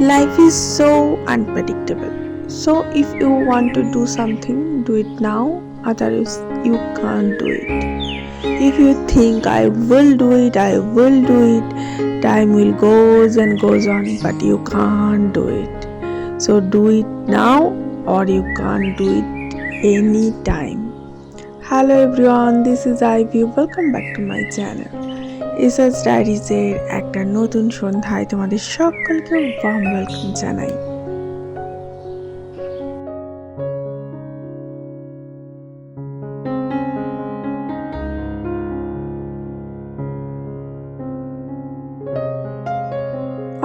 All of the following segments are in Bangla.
Life is so unpredictable. So, if you want to do something, do it now otherwise you can't do it. If you think I will do it, I will do it, time will goes and goes on, but you can't do it. So do it now or you can't do it any time. Hello everyone this is Ivy welcome back to my SS ডায়েরিজের একটা নতুন সন্ধ্যায় তোমাদের সকলকে ওয়ার্ম ওয়েলকাম জানাই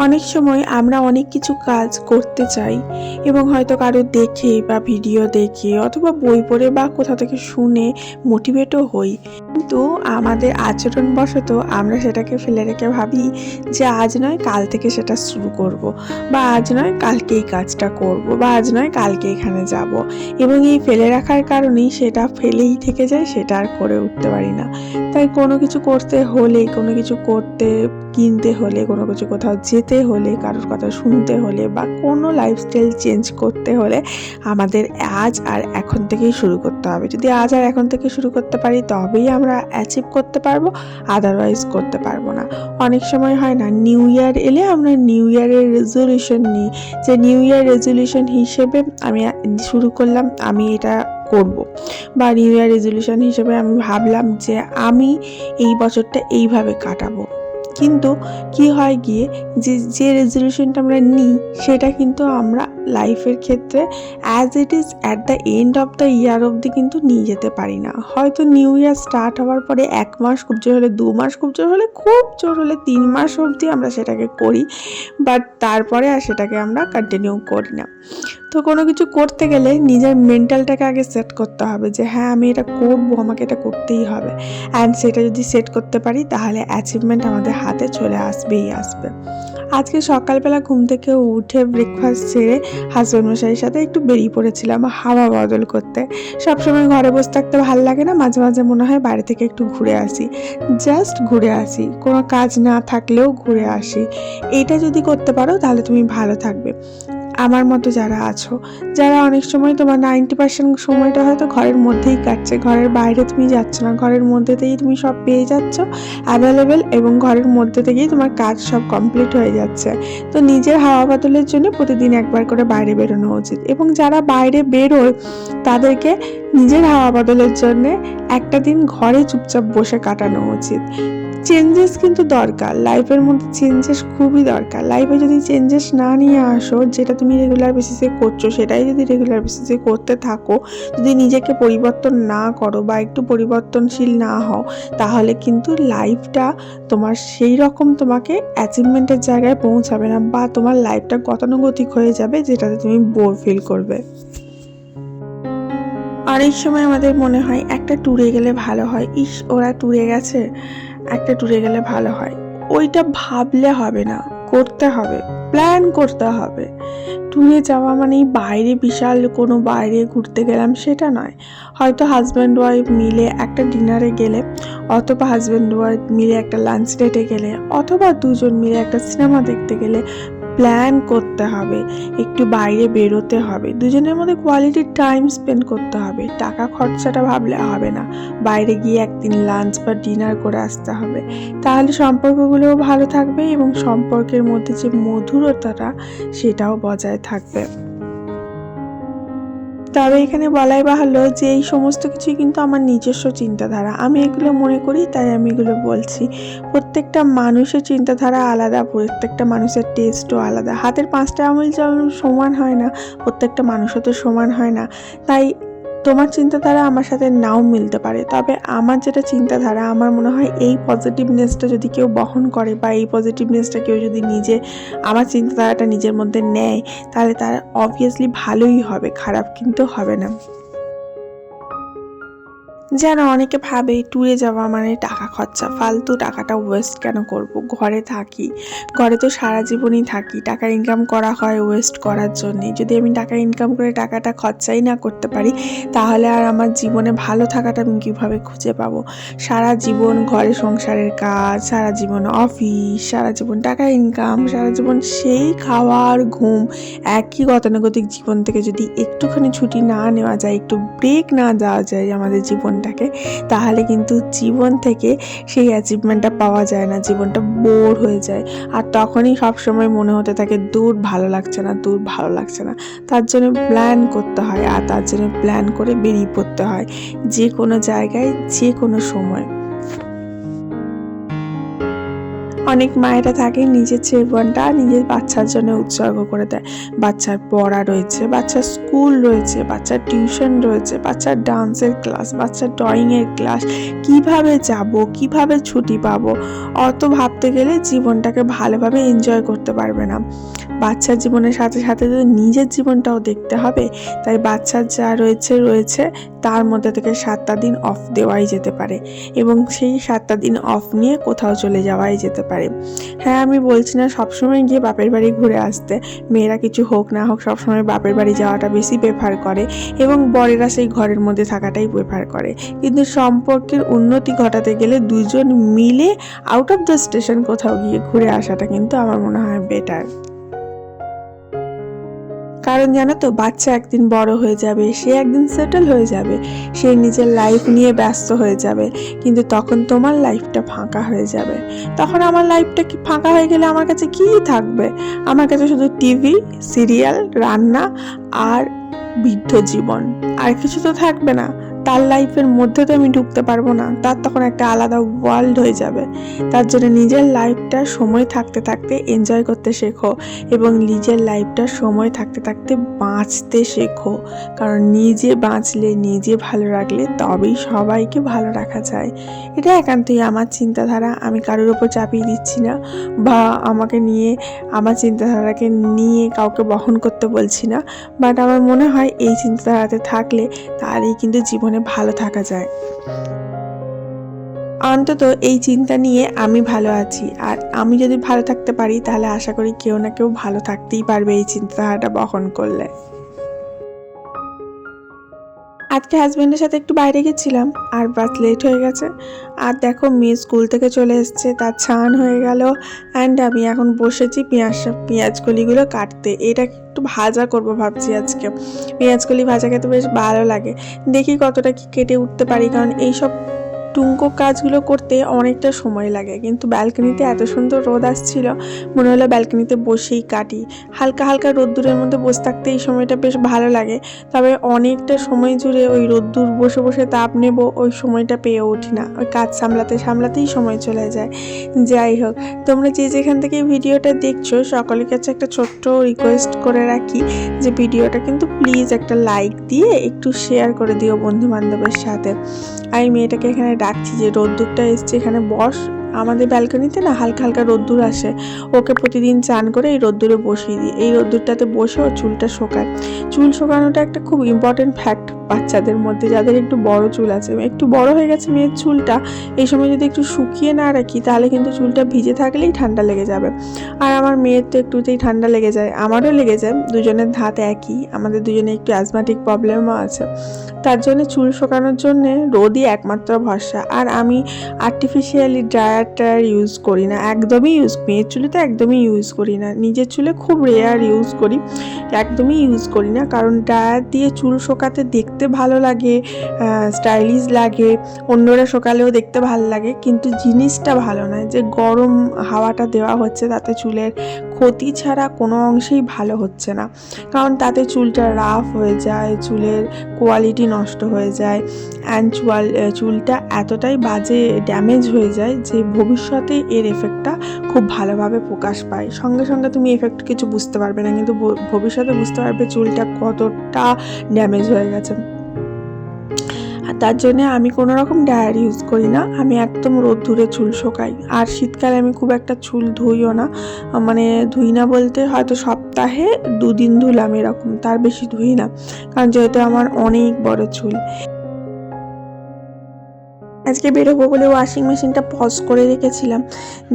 অনেক সময় আমরা অনেক কিছু কাজ করতে চাই এবং হয়তো কারও দেখে বা ভিডিও দেখে অথবা বই পড়ে বা কোথা থেকে শুনে মোটিভেটও হই কিন্তু আমাদের আচরণবশত আমরা সেটাকে ফেলে রেখে ভাবি যে আজ নয় কাল থেকে সেটা শুরু করব। বা আজ নয় কালকে এই কাজটা করব। বা আজ নয় কালকে এখানে যাব। এবং এই ফেলে রাখার কারণেই সেটা ফেলেই থেকে যায় সেটা আর করে উঠতে পারি না তাই কোনো কিছু করতে হলে, কোনো কিছু করতে কিনতে হলে, কোনো কিছু কোথাও যেতে হলে, কারোর কথা শুনতে হলে বা কোনো লাইফস্টাইল চেঞ্জ করতে হলে আমাদের আজ আর এখন থেকেই শুরু করতে হবে। যদি আজ আর এখন থেকে শুরু করতে পারি, তবেই আমরা অ্যাচিভ করতে পারব আদারওয়াইজ করতে পারব না। অনেক সময় হয় না নিউ ইয়ার এলে আমরা নিউ ইয়ারের রেজলিউশন নিই। যে নিউ ইয়ার রেজলিউশন হিসেবে আমি শুরু করলাম, আমি এটা করব। বা নিউ ইয়ার রেজলিউশন হিসেবে আমি ভাবলাম যে আমি এই বছরটা এইভাবে কাটাবো। কিন্তু কি হয় গিয়ে যে যে রেজলিউশনটা আমরা নিই সেটা কিন্তু আমরা লাইফের ক্ষেত্রে as it is at the end of the year অবধি কিন্তু নিয়ে যেতে পারি না। হয়তো নিউ ইয়ার স্টার্ট হওয়ার পরে এক মাস খুব জোর হলে, দু মাস খুব জোর হলে, খুব জোর হলে তিন মাস অবধি আমরা সেটাকে করি বাট তারপরে আর সেটাকে আমরা কন্টিনিউ করি না। তো কোনো কিছু করতে গেলে নিজের মেন্টালটাকে আগে সেট করতে হবে যে হ্যাঁ আমি এটা করব, আমাকে এটা করতেই হবে। অ্যান্ড সেটা যদি সেট করতে পারি, তাহলে অ্যাচিভমেন্ট আমাদের হাতে চলে আসবেই আসবে। আজকে সকালবেলা ঘুম থেকে উঠে ব্রেকফাস্ট সেরে হাজব্যান্ড মশাইয়ের সাথে একটু বেরিয়ে পড়েছিলাম হাওয়া বদল করতে। সবসময় ঘরে বসে থাকতে ভালো লাগে না, মাঝে মাঝে মনে হয় বাইরে থেকে একটু ঘুরে আসি। জাস্ট ঘুরে আসি, কোনো কাজ না থাকলেও ঘুরে আসি। এটা যদি করতে পারো তাহলে তুমি ভালো থাকবে। আমার মতো যারা আছো, যারা অনেক সময় তোমার নাইনটি পার্সেন্ট সময়টা হয়তো ঘরের মধ্যেই কাটছে, ঘরের বাইরে তুমি যাচ্ছ না, ঘরের মধ্যে থেকেই তুমি সব পেয়ে যাচ্ছ অ্যাভেলেবেল এবং ঘরের মধ্যে থেকেই তোমার কাজ সব কমপ্লিট হয়ে যাচ্ছে। তো নিজের হাওয়া বদলের জন্য প্রতিদিন একবার করে বাইরে বেরোনো উচিত এবং যারা বাইরে বেরোয়, তাদেরকে নিজের হাওয়া বদলের জন্যে একটা দিন ঘরে চুপচাপ বসে কাটানো উচিত। চেঞ্জেস কিন্তু দরকার। লাইফের মধ্যে চেঞ্জেস খুবই দরকার। লাইফে যদি চেঞ্জেস না নিয়ে আসো, যেটা তুমি রেগুলার বেসিসে করছ, সেটাই যদি রেগুলার বেসিসে করতে থাকো, যদি নিজেকে পরিবর্তন না করো বা একটু পরিবর্তনশীল না হও, তাহলে কিন্তু লাইফটা তোমার সেই রকম তোমাকে অ্যাচিভমেন্টের জায়গায় পৌঁছাবে না বা তোমার লাইফটা গতানুগতিক হয়ে যাবে, যেটাতে তুমি বোর ফিল করবে। অনেক সময় আমাদের মনে হয়, একটা ট্যুরে গেলে ভালো হয়। ইস, ওরা ট্যুরে গেছে? একটা ট্যুরে গেলে ভালো হয়। ওইটা ভাবলে হবে না, করতে হবে প্ল্যান করতে হবে। ট্যুরে যাওয়া মানেই বাইরে বিশাল কোনো বাইরে ঘুরতে গেলাম সেটা নয়। হয়তো হাজব্যান্ড ওয়াইফ মিলে একটা ডিনারে গেলে, অথবা হাজব্যান্ড ওয়াইফ মিলে একটা লাঞ্চ ডেটে গেলে, অথবা দুজন মিলে একটা সিনেমা দেখতে গেলে প্ল্যান করতে হবে, একটু বাইরে বেরোতে হবে। দুজনের মধ্যে কোয়ালিটি টাইম স্পেন্ড করতে হবে। টাকা খরচাটা ভাবলে হবে না। বাইরে গিয়ে একদিন লাঞ্চ বা ডিনার করে আসতে হবে। তাহলে সম্পর্কগুলোও ভালো থাকবে এবং সম্পর্কের মধ্যে যে মধুরতাটা, সেটাও বজায় থাকবে। তবে এখানে বলাই বাহুল্য যে এই সমস্ত কিছুই কিন্তু আমার নিজস্ব চিন্তাধারা। আমি এগুলো মনে করি, তাই আমি এগুলো বলছি। প্রত্যেকটা মানুষের চিন্তাধারা আলাদা, প্রত্যেকটা মানুষের টেস্টও আলাদা। হাতের পাঁচটা আঙুল যেমন সমান হয় না, প্রত্যেকটা মানুষও তো সমান হয় না। তাই তোমার চিন্তাধারা আমার সাথে নাও মিলতে পারে, তবে আমার যেটা চিন্তাধারা, আমার মনে হয় এই পজিটিভনেসটা যদি কেউ বহন করে বা এই পজিটিভনেসটা কেউ যদি নিজে, আমার চিন্তাধারাটা নিজের মধ্যে নেয়, তাহলে তার অবভিয়াসলি ভালোই হবে, খারাপ কিন্তু হবে না। যেন অনেকে ভাবে, ট্যুরে যাওয়া মানে টাকা খরচা। ফালতু টাকাটা ওয়েস্ট কেন করব? ঘরে থাকি। ঘরে তো সারা জীবনই থাকি। টাকা ইনকাম করা হয় ওয়েস্ট করার জন্যে যদি আমি টাকা ইনকাম করে টাকাটা খরচাই না করতে পারি, তাহলে আর আমার জীবনে ভালো থাকাটা আমি কীভাবে খুঁজে পাবো? সারা জীবন ঘরে সংসারের কাজ, সারা জীবন অফিস সারা জীবন টাকা ইনকাম সারা জীবন সেই খাওয়ার ঘুম। একই গতানুগতিক জীবন থেকে যদি একটুখানি ছুটি না নেওয়া যায়, একটু ব্রেক না দেওয়া যায় আমাদের জীবনটাকে, তাহলে কিন্তু জীবন থেকে সেই অ্যাচিভমেন্টটা পাওয়া যায় না, জীবনটা বোর হয়ে যায়। আর তখনই সবসময় মনে হতে থাকে, দূর ভালো লাগছে না, দূর ভালো লাগছে না। তার জন্য প্ল্যান করতে হয়, আর তার জন্য প্ল্যান করে বেরিয়ে পড়তে হয়। যে কোনো জায়গায় যে কোনো সময়। অনেক মায়েরা থাকে নিজের জীবনটা নিজের বাচ্চার জন্য উৎসর্গ করে দেয়। বাচ্চার পড়া রয়েছে, বাচ্চার স্কুল রয়েছে, বাচ্চার টিউশন রয়েছে, বাচ্চার ডান্সের ক্লাস, বাচ্চার ড্রয়িংয়ের ক্লাস। কীভাবে যাব, কীভাবে ছুটি পাবো? অত ভাবতে গেলে জীবনটাকে ভালোভাবে এনজয় করতে পারবে না। বাচ্চার জীবনের সাথে সাথে তো নিজের জীবনটাও দেখতে হবে, তাই বাচ্চার যা রয়েছে রয়েছে, তার মধ্যে থেকে সাতটা দিন অফ দেওয়াই যেতে পারে এবং সেই সাতটা দিন অফ নিয়ে কোথাও চলে যাওয়াই যেতে পারে। হ্যাঁ আমি বলছি না সবসময় গিয়ে বাপের বাড়ি ঘুরে আসতে। মেয়েরা কিছু হোক না হোক সবসময় বাপের বাড়ি যাওয়াটা বেশি প্রেফার করে এবং বরেরা সেই ঘরের মধ্যে থাকাটাই প্রেফার করে। কিন্তু সম্পর্কের উন্নতি ঘটাতে গেলে দুজন মিলে আউট অফ দ্য স্টেশন কোথাও গিয়ে ঘুরে আসাটা কিন্তু আমার মনে হয় বেটার কারণ জানো তো, বাচ্চা একদিন বড় হয়ে যাবে, সে একদিন সেটেল হয়ে যাবে, সে নিজের লাইফ নিয়ে ব্যস্ত হয়ে যাবে, কিন্তু তখন তোমার লাইফটা ফাঁকা হয়ে যাবে। তখন আমার লাইফটা কি ফাঁকা হয়ে গেলে আমার কাছে কী থাকবে? আমার কাছে শুধু টিভি সিরিয়াল রান্না আর বৃদ্ধ জীবন, আর কিছু তো থাকবে না। তার লাইফের মধ্যে তো আমি ঢুকতে পারব না। তার তখন একটা আলাদা ওয়ার্ল্ড হয়ে যাবে। তার জন্য নিজের লাইফটা সময় থাকতে থাকতে এনজয় করতে শেখো এবং নিজের লাইফটা সময় থাকতে থাকতে বাঁচতে শেখো। কারণ নিজে বাঁচলে, নিজে ভালো রাখলে তবেই সবাইকে ভালো রাখা যায়। এটা একান্তই আমার চিন্তাধারা। আমি কারোর ওপর চাপিয়ে দিচ্ছি না বা আমাকে নিয়ে, আমার চিন্তাধারাকে নিয়ে কাউকে বহন করতে বলছি না। বাট আমার মনে হয় এই চিন্তাধারাতে থাকলে তারই কিন্তু জীবনে ভালো থাকা যায়। অন্তত এই চিন্তা নিয়ে আমি ভালো আছি। আর আমি যদি ভালো থাকতে পারি, তাহলে আশা করি কেউ না কেউ ভালো থাকতেই পারবে এই চিন্তাধারাটা বহন করলে। আজকে হাজব্যান্ডের সাথে একটু বাইরে গেছিলাম, আর বাস লেট হয়ে গেছে। আর দেখো, মেয়ে স্কুল থেকে চলে এসছে, তার ছান হয়ে গেল অ্যান্ড আমি এখন বসেছি পেঁয়াজ পেঁয়াজকলিগুলো কাটতে। এটা একটু ভাজা করব ভাবছি আজকে। পেঁয়াজকলি ভাজা খেতে বেশ ভালো লাগে। দেখি কতটা কি কেটে উঠতে পারি, কারণ এইসব টুঙ্কো কাজগুলো করতে অনেকটা সময় লাগে। কিন্তু ব্যালকনিতে এত সুন্দর রোদ আসছিল, মনে হলো ব্যালকনিতে বসেই কাটি। হালকা হালকা রোদ্দুরের মধ্যে বসে থাকতে এই সময়টা বেশ ভালো লাগে। তবে অনেকটা সময় জুড়ে ওই রোদ্দুর বসে বসে তাপ নেব, ওই সময়টা পেয়ে উঠি না। ওই কাজ সামলাতে সামলাতেই সময় চলে যায়। যাই হোক, তোমরা যে যেখান থেকে ভিডিওটা দেখছ, সকলের কাছে একটা ছোট্ট রিকোয়েস্ট করে রাখি যে ভিডিওটা কিন্তু প্লিজ একটা লাইক দিয়ে একটু শেয়ার করে দিও বন্ধু বান্ধবের সাথে আমি মেয়েটাকে এখানে ডাকছি যে রোদ্দুরটা এসছে এখানে বস। আমাদের ব্যালকনিতে না হালকা হালকা রোদ্দুর আসে। ওকে প্রতিদিন চান করে এই রোদ্দুরে বসিয়ে দিই। এই রোদ্দুরটাতে বসে ও চুলটা শোকায়। চুল শোকানোটা একটা খুব ইম্পর্টেন্ট ফ্যাক্ট বাচ্চাদের মধ্যে, যাদের একটু বড় চুল আছে। একটু বড় হয়ে গেছে মেয়ের চুলটা, এই সময় যদি একটু শুকিয়ে না রাখি, তাহলে কিন্তু চুলটা ভিজে থাকলেই ঠান্ডা লেগে যাবে। আর আমার মেয়ের তো একটুতেই ঠান্ডা লেগে যায়, আমারও লেগে যায়। দুজনের ধাত একই, আমাদের দুজনে একটু অ্যাজমাটিক প্রবলেমও আছে। তার জন্য চুল শোকানোর জন্যে রোদই একমাত্র ভরসা। আর আমি আর্টিফিশিয়ালি ড্রায়ার ট্রায়ার ইউজ করি না। একদমই ইউজ মেয়ের চুলে তো একদমই ইউজ করি না। নিজের চুলে খুব রেয়ার ইউজ করি। একদমই ইউজ করি না। কারণ ড্রায়ার দিয়ে চুল শোকাতে দেখতে ভালো লাগে স্টাইলিশ লাগে, অন্যরা শোকালেও দেখতে ভালো লাগে। কিন্তু জিনিসটা ভালো নয় যে গরম হাওয়াটা দেওয়া হচ্ছে তাতে চুলের ক্ষতি ছাড়া কোনো অংশেই ভালো হচ্ছে না। কারণ তাতে চুলটা রাফ হয়ে যায়, চুলের কোয়ালিটি নষ্ট হয়ে যায় অ্যান্ড চুয়াল চুলটা এতটাই বাজে ড্যামেজ হয়ে যায় যে ভবিষ্যতে এর এফেক্টটা খুব ভালোভাবে প্রকাশ পায়। সঙ্গে সঙ্গে তুমি এফেক্ট কিছু বুঝতে পারবে না, কিন্তু ভবিষ্যতে বুঝতে পারবে চুলটা কতটা ড্যামেজ হয়ে গেছে। তার জন্য আমি কোনো রকম ডায়ার ইউজ করি না। আমি একদম রোদ্দুরে চুল শোকাই। আর শীতকালে আমি খুব একটা চুল ধুইও না। মানে ধুই না বলতে হয়তো সপ্তাহে দুদিন ধুলাম এরকম। তার বেশি ধুই না। কারণ যেহেতু আমার অনেক বড় চুল। আজকে বেরোবো বলে ওয়াশিং মেশিনটা পজ করে রেখেছিলাম।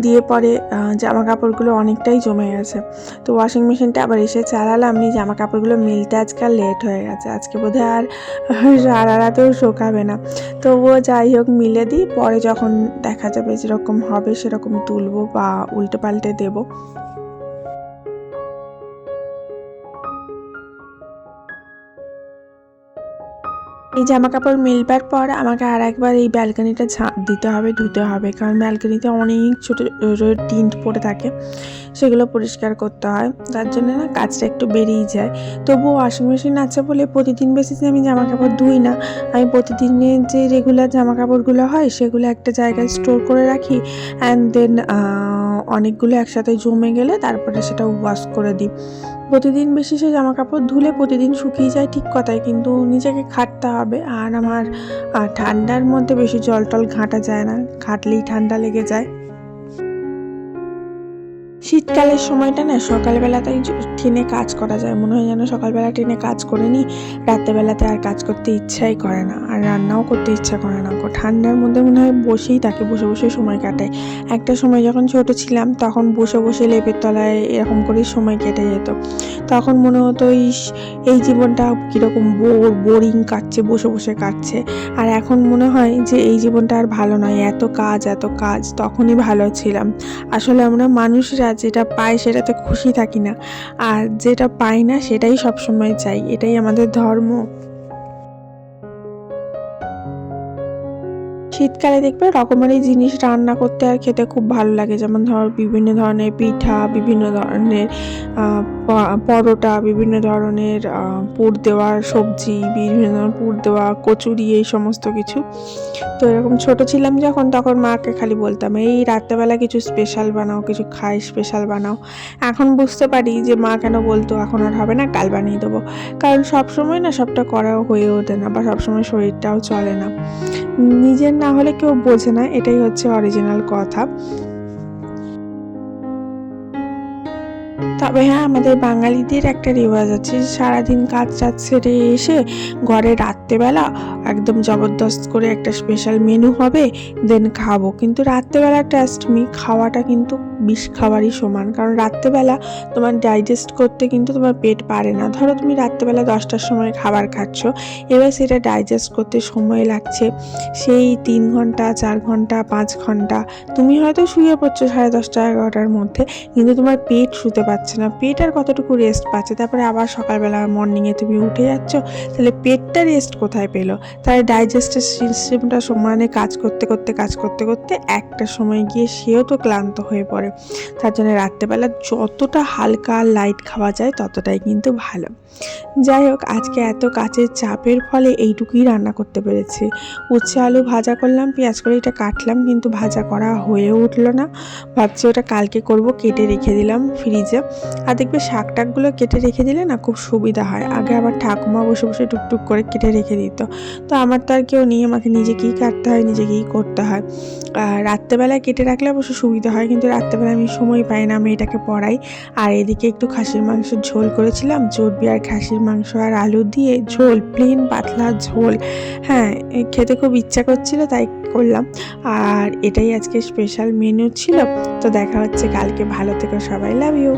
দিয়ে পরে জামা কাপড়গুলো অনেকটাই জমে গেছে। তো ওয়াশিং মেশিনটা আবার এসে চালালাম নি জামা কাপড়গুলো মিলতে আজকাল লেট হয়ে গেছে। আজকে বোধহয় আর সারা রাতেও শোকাবে না। তবুও যাই হোক, মিলে দিই, পরে যখন দেখা যাবে যেরকম হবে, সেরকম তুলবো বা উল্টে পাল্টে দেবো। এই জামা কাপড় মেলবার পর আমাকে আর একবার এই ব্যালকনিটা ঝাঁপ দিতে হবে, ধুতে হবে। কারণ ব্যালকনিতে অনেক ছোটো টিন্ট পড়ে থাকে, সেগুলো পরিষ্কার করতে হয়। তার জন্য না কাজটা একটু বেরিয়ে যায়। তবুও ওয়াশিং মেশিন আছে বলে প্রতিদিন বেসিসে আমি জামা কাপড় ধুই না। আমি প্রতিদিনের যে রেগুলার জামা কাপড়গুলো হয়, সেগুলো একটা জায়গায় স্টোর করে রাখি অ্যান্ড দেন অনেকগুলো একসাথে জমে গেলে তারপরে সেটা ওয়াশ করে দিই। প্রতিদিন বেশি সে জামা কাপড় ধুলে প্রতিদিন শুকিয়ে যায় ঠিক কথাই, কিন্তু নিজেকে খাটতে হবে। আর আমার ঠান্ডার মধ্যে বেশি জল টল ঘাঁটা যায় না, ঘাটলেই ঠান্ডা লেগে যায়। শীতকালের সময়টা না সকালবেলাতেই ট্রেনে কাজ করা যায়। মনে হয় যেন সকালবেলা ট্রেনে কাজ করে নিই রাত্রেবেলাতে আর কাজ করতে ইচ্ছাই করে না, আর রান্নাও করতে ইচ্ছা করে না। ঠান্ডার মধ্যে মনে হয় বসেই তাকে বসে বসে সময় কাটায় একটা সময় যখন ছোট ছিলাম, তখন বসে বসে লেপের তলায় এরকম করেই সময় কেটে যেত। তখন মনে হতো, ইস, এই জীবনটা কীরকম বোর, বোরিং কাটছে, বসে বসে কাটছে। আর এখন মনে হয় যে, এই জীবনটা আর ভালো নয়। এত কাজ এত কাজ, তখনই ভালো ছিলাম। আসলে আমরা মানুষরা যেটা পাই সেটাতে খুশি থাকি না। আর যেটা পাই না সেটাই সবসময় চাই। এটাই আমাদের ধর্ম। শীতকালে দেখবে রকমারি জিনিস রান্না করতে আর খেতে খুব ভালো লাগে। যেমন ধর বিভিন্ন ধরনের পিঠা, বিভিন্ন ধরনের পরোটা, বিভিন্ন ধরনের পুর দেওয়া সবজি, বিভিন্ন ধরনের পুর দেওয়া, কচুরি, এই সমস্ত কিছু। তো এরকম ছোট ছিলাম যখন, তখন মাকে খালি বলতাম, এই রাত্রেবেলা কিছু স্পেশাল বানাও, কিছু খাই স্পেশাল বানাও। এখন বুঝতে পারি যে মা কেন বলতো, এখন আর হবে না, কাল বানিয়ে দেবো। কারণ সব সময় না সবটা করা হয়ে ওঠে না বা সবসময় শরীরটাও চলে না। নিজের না হলে কেউ বোঝে না, এটাই হচ্ছে অরিজিনাল কথা। তবে হ্যাঁ আমাদের বাঙালিদের একটা রেওয়াজ আছে, সারাদিন কাজ টাজ সেরে এসে ঘরে রাত্রেবেলা একদম জবরদস্ত করে একটা স্পেশাল মেনু হবে দেন খাব। কিন্তু রাত্রেবেলা ট্রাস্ট মি খাওয়াটা কিন্তু বিষ খাওয়ারই সমান। কারণ রাত্রেবেলা তোমার ডাইজেস্ট করতে কিন্তু তোমার পেট পারে না। ধরো তুমি রাত্রেবেলা দশটার সময় খাবার খাচ্ছ, এবার সেটা ডাইজেস্ট করতে সময় লাগছে সেই তিন ঘণ্টা, চার ঘণ্টা, পাঁচ ঘণ্টা। তুমি হয়তো শুয়ে পড়ছো সাড়ে দশটা, এগারোটার মধ্যে, কিন্তু তোমার পেট শুতে পারছে না। পেট আর কতটুকু রেস্ট পাচ্ছে? তারপরে আবার সকালবেলা মর্নিংয়ে তুমি উঠে যাচ্ছ, তাহলে পেটটা রেস্ট কোথায় পেল? তাহলে ডাইজেস্টের সিস্টেমটা সমানে কাজ করতে করতে, কাজ করতে করতে একটা সময় গিয়ে সেও তো ক্লান্ত হয়ে পড়ে। তার জন্য রাত্রেবেলা যতটা হালকা লাইট খাওয়া যায় ততটাই কিন্তু ভালো। যাই হোক, আজকে এত কাছের চাপের ফলে এইটুকুই রান্না করতে পেরেছি। উচ্ছে আলু ভাজা করলাম, পেঁয়াজ করে এটা কাটলাম, কিন্তু ভাজা করা হয়ে উঠল না। ভাবছি ওটা কালকে করব, কেটে রেখে দিলাম ফ্রিজে। আর দেখবে শাক টাকগুলো কেটে রেখে দিলে না খুব সুবিধা হয়। আগে আবার ঠাকুমা বসে বসে টুকটুক করে কেটে রেখে দিত। তো আমার তো আর কেউ নেই, আমাকে নিজেকেই কাটতে হয়, নিজেকেই করতে হয়। রাত্রেবেলায় কেটে রাখলে অবশ্য সুবিধা হয়, কিন্তু রাত্রেবেলায় আমি সময় পাই না মেয়েটাকে পড়াই। আর এদিকে একটু খাসির মাংসের ঝোল করেছিলাম, চর্বি আর খাসির মাংস আর আলু দিয়ে ঝোল প্লেন পাতলা ঝোল। হ্যাঁ খেতে খুব ইচ্ছা করছিল, তাই করলাম। আর এটাই আজকে স্পেশাল মেনু ছিল। তো দেখা হচ্ছে কালকে। ভালো থেকো সবাই। Love you